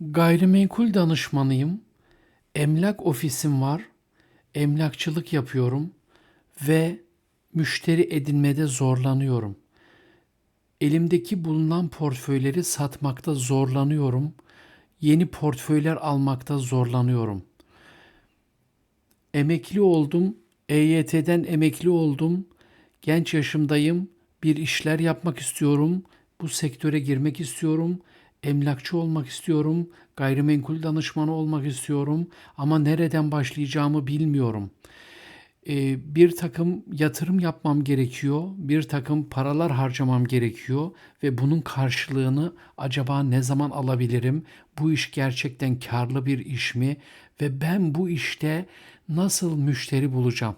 Gayrimenkul danışmanıyım. Emlak ofisim var. Emlakçılık yapıyorum ve müşteri edinmede zorlanıyorum. Elimdeki bulunan portföyleri satmakta zorlanıyorum. Yeni portföyler almakta zorlanıyorum. Emekli oldum. EYT'den emekli oldum. Genç yaşımdayım. Bir işler yapmak istiyorum. Bu sektöre girmek istiyorum. Emlakçı olmak istiyorum. Gayrimenkul danışmanı olmak istiyorum. Ama nereden başlayacağımı bilmiyorum. Ee, bir takım yatırım yapmam gerekiyor. Bir takım paralar harcamam gerekiyor ve bunun karşılığını acaba ne zaman alabilirim? Bu iş gerçekten karlı bir iş mi? Ve ben bu işte nasıl müşteri bulacağım?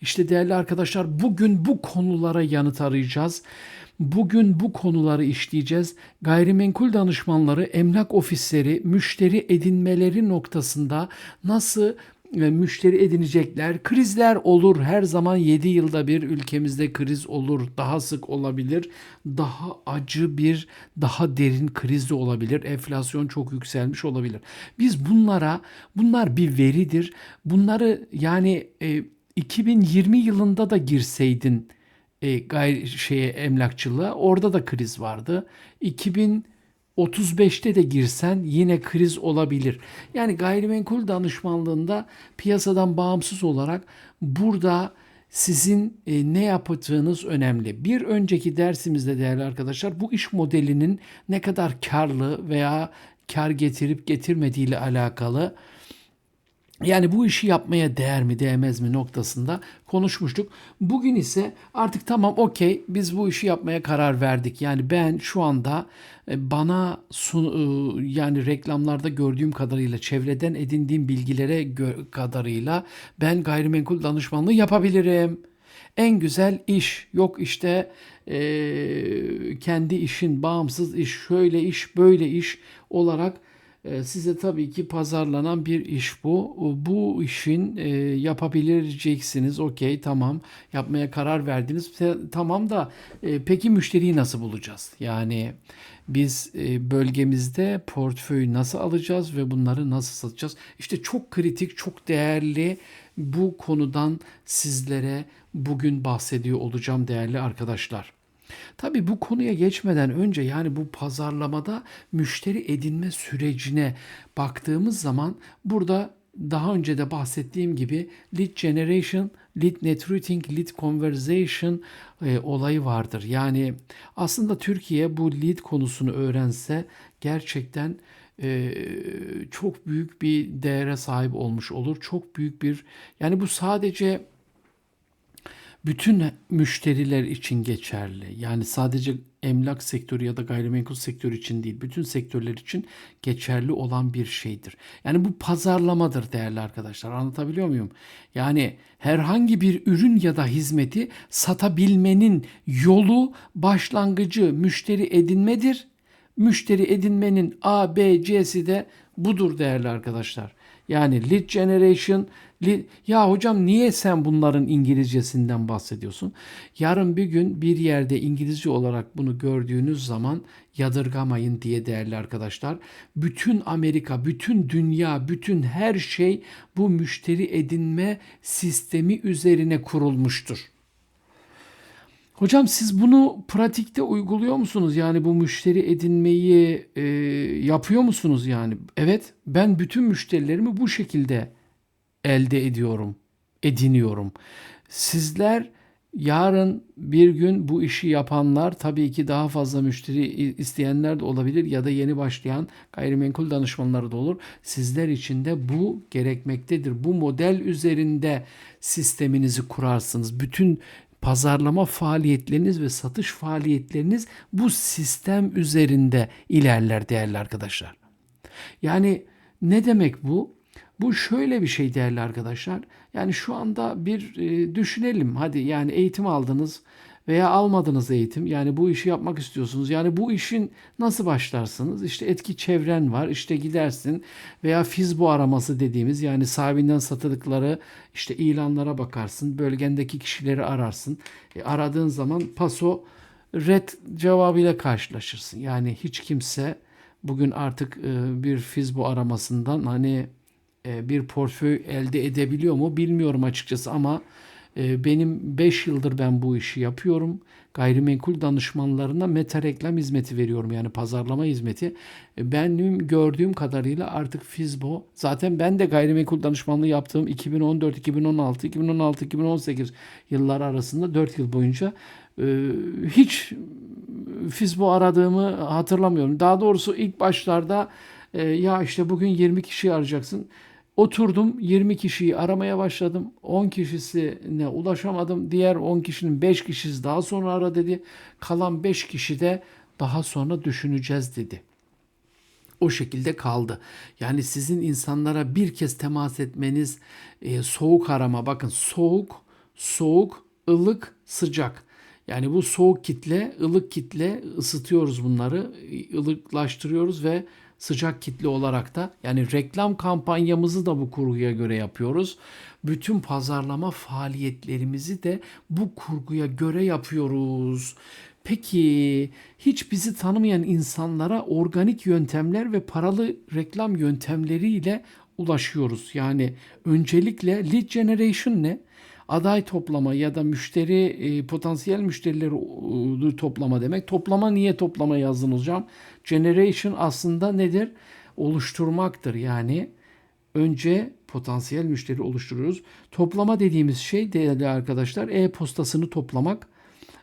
İşte değerli arkadaşlar bugün bu konulara yanıt arayacağız. Bugün bu konuları işleyeceğiz. Gayrimenkul danışmanları, emlak ofisleri müşteri edinmeleri noktasında nasıl e, müşteri edinecekler. Krizler olur. Her zaman 7 yılda bir ülkemizde kriz olur. Daha sık olabilir. Daha acı bir, daha derin kriz de olabilir. Enflasyon çok yükselmiş olabilir. Biz bunlara, bunlar bir veridir. Bunları yani e, 2020 yılında da girseydin e, gayri şeye emlakçılığa orada da kriz vardı. 2035'te de girsen yine kriz olabilir. Yani gayrimenkul danışmanlığında piyasadan bağımsız olarak burada sizin e, ne yapacağınız önemli. Bir önceki dersimizde değerli arkadaşlar bu iş modelinin ne kadar karlı veya kar getirip getirmediği ile alakalı yani bu işi yapmaya değer mi değmez mi noktasında konuşmuştuk. Bugün ise artık tamam okey biz bu işi yapmaya karar verdik. Yani ben şu anda e, bana sun, e, yani reklamlarda gördüğüm kadarıyla çevreden edindiğim bilgilere kadarıyla ben gayrimenkul danışmanlığı yapabilirim. En güzel iş yok işte e, kendi işin bağımsız iş şöyle iş böyle iş olarak size tabii ki pazarlanan bir iş bu. Bu işin e, yapabileceksiniz. Okey tamam yapmaya karar verdiniz. Tamam da e, peki müşteriyi nasıl bulacağız? Yani biz bölgemizde portföy nasıl alacağız ve bunları nasıl satacağız? İşte çok kritik, çok değerli bu konudan sizlere bugün bahsediyor olacağım değerli arkadaşlar. Tabii bu konuya geçmeden önce yani bu pazarlamada müşteri edinme sürecine baktığımız zaman burada daha önce de bahsettiğim gibi lead generation, lead networking, lead conversation e, olayı vardır. Yani aslında Türkiye bu lead konusunu öğrense gerçekten e, çok büyük bir değere sahip olmuş olur. Çok büyük bir yani bu sadece bütün müşteriler için geçerli. Yani sadece emlak sektörü ya da gayrimenkul sektörü için değil, bütün sektörler için geçerli olan bir şeydir. Yani bu pazarlamadır değerli arkadaşlar. Anlatabiliyor muyum? Yani herhangi bir ürün ya da hizmeti satabilmenin yolu, başlangıcı müşteri edinmedir. Müşteri edinmenin A, B, C'si de budur değerli arkadaşlar. Yani lead generation, lead... ya hocam niye sen bunların İngilizcesinden bahsediyorsun? Yarın bir gün bir yerde İngilizce olarak bunu gördüğünüz zaman yadırgamayın diye değerli arkadaşlar. Bütün Amerika, bütün dünya, bütün her şey bu müşteri edinme sistemi üzerine kurulmuştur. Hocam siz bunu pratikte uyguluyor musunuz? Yani bu müşteri edinmeyi e, yapıyor musunuz yani? Evet, ben bütün müşterilerimi bu şekilde elde ediyorum, ediniyorum. Sizler yarın bir gün bu işi yapanlar tabii ki daha fazla müşteri isteyenler de olabilir ya da yeni başlayan gayrimenkul danışmanları da olur. Sizler için de bu gerekmektedir. Bu model üzerinde sisteminizi kurarsınız. Bütün pazarlama faaliyetleriniz ve satış faaliyetleriniz bu sistem üzerinde ilerler değerli arkadaşlar. Yani ne demek bu? Bu şöyle bir şey değerli arkadaşlar. Yani şu anda bir e, düşünelim. Hadi yani eğitim aldınız veya almadınız eğitim yani bu işi yapmak istiyorsunuz. Yani bu işin nasıl başlarsınız? İşte etki çevren var. İşte gidersin veya Fizbo araması dediğimiz yani sahibinden satılıkları işte ilanlara bakarsın. Bölgendeki kişileri ararsın. E, aradığın zaman paso red cevabıyla karşılaşırsın. Yani hiç kimse bugün artık e, bir Fizbo aramasından hani e, bir portföy elde edebiliyor mu bilmiyorum açıkçası ama benim 5 yıldır ben bu işi yapıyorum. Gayrimenkul danışmanlarına meta reklam hizmeti veriyorum yani pazarlama hizmeti. E, Benim gördüğüm kadarıyla artık Fizbo zaten ben de gayrimenkul danışmanlığı yaptığım 2014, 2016, 2016, 2018 yıllar arasında 4 yıl boyunca e, hiç Fizbo aradığımı hatırlamıyorum. Daha doğrusu ilk başlarda e, ya işte bugün 20 kişi arayacaksın. Oturdum 20 kişiyi aramaya başladım. 10 kişisine ulaşamadım. Diğer 10 kişinin 5 kişisi daha sonra ara dedi. Kalan 5 kişi de daha sonra düşüneceğiz dedi. O şekilde kaldı. Yani sizin insanlara bir kez temas etmeniz e, soğuk arama. Bakın soğuk, soğuk, ılık, sıcak. Yani bu soğuk kitle, ılık kitle ısıtıyoruz bunları, ılıklaştırıyoruz ve sıcak kitle olarak da yani reklam kampanyamızı da bu kurguya göre yapıyoruz. Bütün pazarlama faaliyetlerimizi de bu kurguya göre yapıyoruz. Peki hiç bizi tanımayan insanlara organik yöntemler ve paralı reklam yöntemleriyle ulaşıyoruz. Yani öncelikle lead generation ne? Aday toplama ya da müşteri e, potansiyel müşterileri e, toplama demek. Toplama niye toplama yazdın hocam? Generation aslında nedir? Oluşturmaktır. Yani önce potansiyel müşteri oluşturuyoruz. Toplama dediğimiz şey değerli arkadaşlar e-postasını toplamak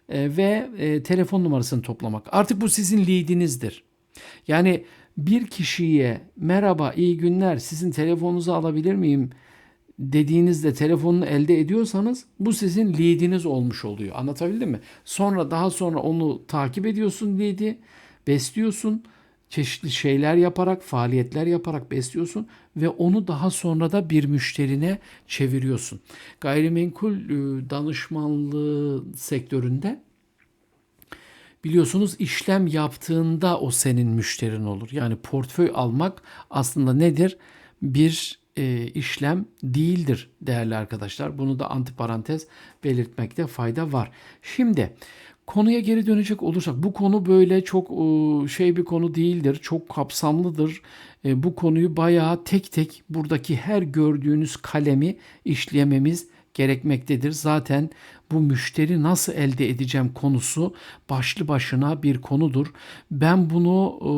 e, ve e, telefon numarasını toplamak. Artık bu sizin lead'inizdir. Yani bir kişiye merhaba iyi günler sizin telefonunuzu alabilir miyim dediğinizde telefonunu elde ediyorsanız bu sizin lead'iniz olmuş oluyor. Anlatabildim mi? Sonra daha sonra onu takip ediyorsun lead'i, besliyorsun. Çeşitli şeyler yaparak, faaliyetler yaparak besliyorsun ve onu daha sonra da bir müşterine çeviriyorsun. Gayrimenkul e, danışmanlığı sektöründe biliyorsunuz işlem yaptığında o senin müşterin olur. Yani portföy almak aslında nedir? Bir e, işlem değildir değerli arkadaşlar. Bunu da antiparantez belirtmekte fayda var. Şimdi konuya geri dönecek olursak bu konu böyle çok e, şey bir konu değildir. Çok kapsamlıdır. E, bu konuyu bayağı tek tek buradaki her gördüğünüz kalemi işlememiz gerekmektedir. Zaten bu müşteri nasıl elde edeceğim konusu başlı başına bir konudur. Ben bunu e,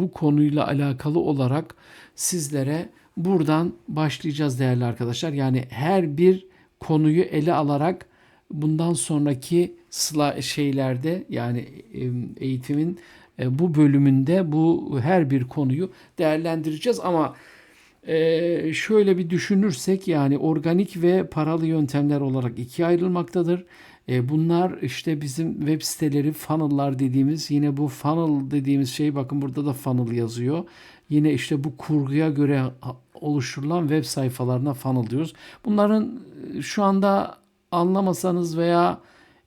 bu konuyla alakalı olarak sizlere buradan başlayacağız değerli arkadaşlar. Yani her bir konuyu ele alarak bundan sonraki şeylerde yani eğitimin e, bu bölümünde bu her bir konuyu değerlendireceğiz ama e, şöyle bir düşünürsek yani organik ve paralı yöntemler olarak ikiye ayrılmaktadır. E, bunlar işte bizim web siteleri funnel'lar dediğimiz yine bu funnel dediğimiz şey bakın burada da funnel yazıyor. Yine işte bu kurguya göre oluşturulan web sayfalarına funnel diyoruz. Bunların şu anda anlamasanız veya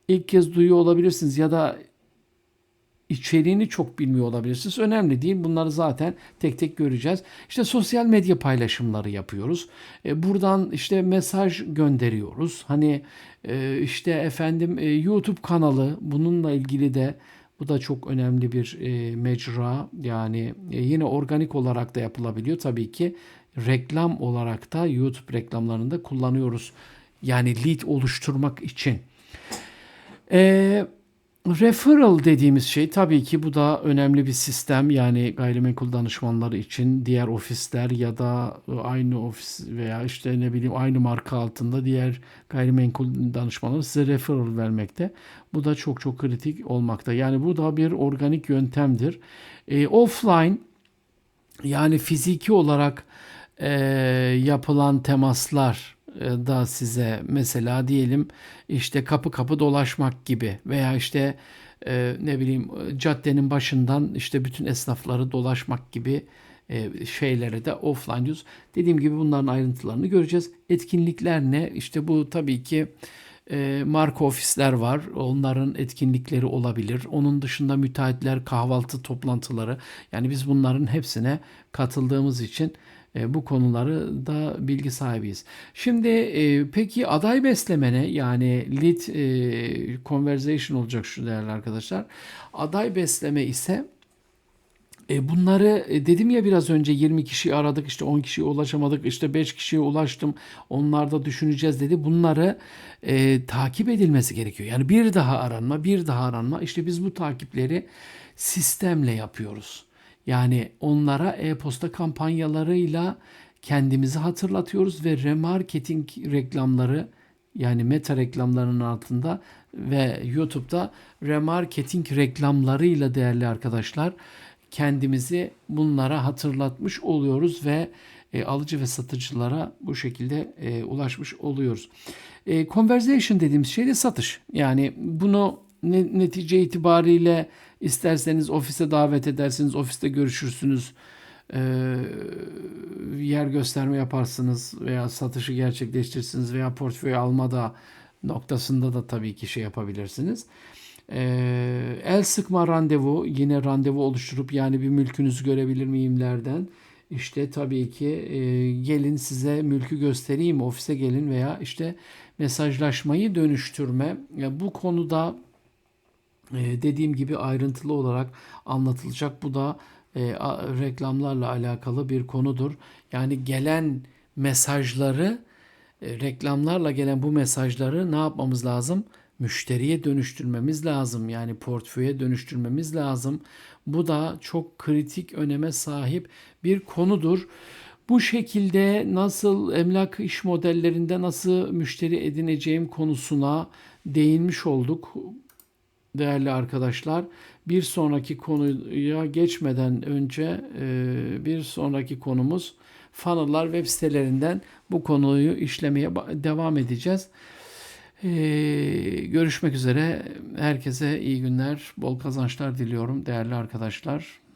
ilk kez duyuyor olabilirsiniz ya da içeriğini çok bilmiyor olabilirsiniz. Önemli değil. Bunları zaten tek tek göreceğiz. İşte sosyal medya paylaşımları yapıyoruz. E, buradan işte mesaj gönderiyoruz. Hani e, işte efendim e, YouTube kanalı bununla ilgili de bu da çok önemli bir mecra. Yani yine organik olarak da yapılabiliyor tabii ki. Reklam olarak da YouTube reklamlarında kullanıyoruz. Yani lead oluşturmak için. Eee Referral dediğimiz şey tabii ki bu da önemli bir sistem. Yani gayrimenkul danışmanları için diğer ofisler ya da aynı ofis veya işte ne bileyim aynı marka altında diğer gayrimenkul danışmanları size referral vermekte. Bu da çok çok kritik olmakta. Yani bu da bir organik yöntemdir. E, offline yani fiziki olarak e, yapılan temaslar e, da size mesela diyelim işte kapı kapı dolaşmak gibi veya işte e, ne bileyim caddenin başından işte bütün esnafları dolaşmak gibi e, şeyleri de offline diyoruz. Dediğim gibi bunların ayrıntılarını göreceğiz. Etkinlikler ne? İşte bu tabii ki e, marka ofisler var. Onların etkinlikleri olabilir. Onun dışında müteahhitler kahvaltı toplantıları. Yani biz bunların hepsine katıldığımız için e, bu konuları da bilgi sahibiyiz. Şimdi e, peki aday beslemene yani lead e, conversation olacak şu değerli arkadaşlar. Aday besleme ise E bunları e, dedim ya biraz önce 20 kişi aradık işte 10 kişiye ulaşamadık işte 5 kişiye ulaştım onlar da düşüneceğiz dedi. Bunları e, takip edilmesi gerekiyor. Yani bir daha aranma bir daha aranma işte biz bu takipleri sistemle yapıyoruz. Yani onlara e-posta kampanyalarıyla kendimizi hatırlatıyoruz ve remarketing reklamları yani meta reklamlarının altında ve YouTube'da remarketing reklamlarıyla değerli arkadaşlar kendimizi bunlara hatırlatmış oluyoruz ve e, alıcı ve satıcılara bu şekilde e, ulaşmış oluyoruz. E, conversation dediğimiz şey de satış. Yani bunu netice itibariyle isterseniz ofise davet edersiniz, ofiste görüşürsünüz, yer gösterme yaparsınız veya satışı gerçekleştirirsiniz veya portföy almada noktasında da tabii ki şey yapabilirsiniz. El sıkma randevu yine randevu oluşturup yani bir mülkünüzü görebilir miyimlerden işte tabii ki e, gelin size mülkü göstereyim ofise gelin veya işte mesajlaşmayı dönüştürme ya bu konuda e, dediğim gibi ayrıntılı olarak anlatılacak bu da e, reklamlarla alakalı bir konudur yani gelen mesajları e, reklamlarla gelen bu mesajları ne yapmamız lazım? Müşteriye dönüştürmemiz lazım. Yani portföye dönüştürmemiz lazım. Bu da çok kritik öneme sahip bir konudur. Bu şekilde nasıl emlak iş modellerinde nasıl müşteri edineceğim konusuna değinmiş olduk değerli arkadaşlar. Bir sonraki konuya geçmeden önce e, bir sonraki konumuz funnel'lar web sitelerinden bu konuyu işlemeye devam edeceğiz. E, görüşmek üzere. Herkese iyi günler, bol kazançlar diliyorum değerli arkadaşlar.